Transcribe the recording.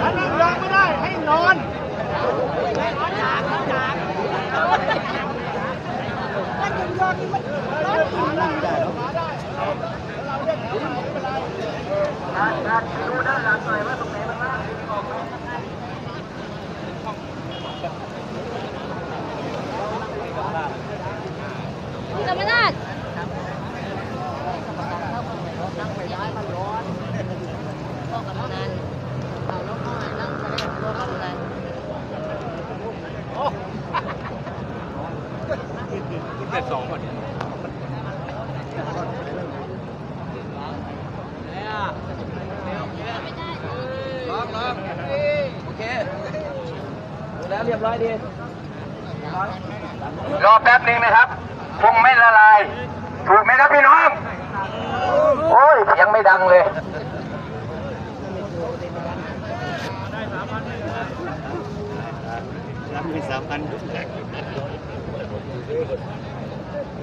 ถ้านั่งเรือไม่ได้ให้นอนธรรมราชพ่อกำนันเอาแล้วพ่อนั่งแสดงพ่อกำนัน เจ็ดสองก่อนลองลองโอเคดูแล้วเรียบร้อยดีรอแป๊บนึงนะครับคงไม่ละลาย ถูกไหมครับพี่น้อง โอ้ยเสียงไม่ดังเลยรับมีสามพัน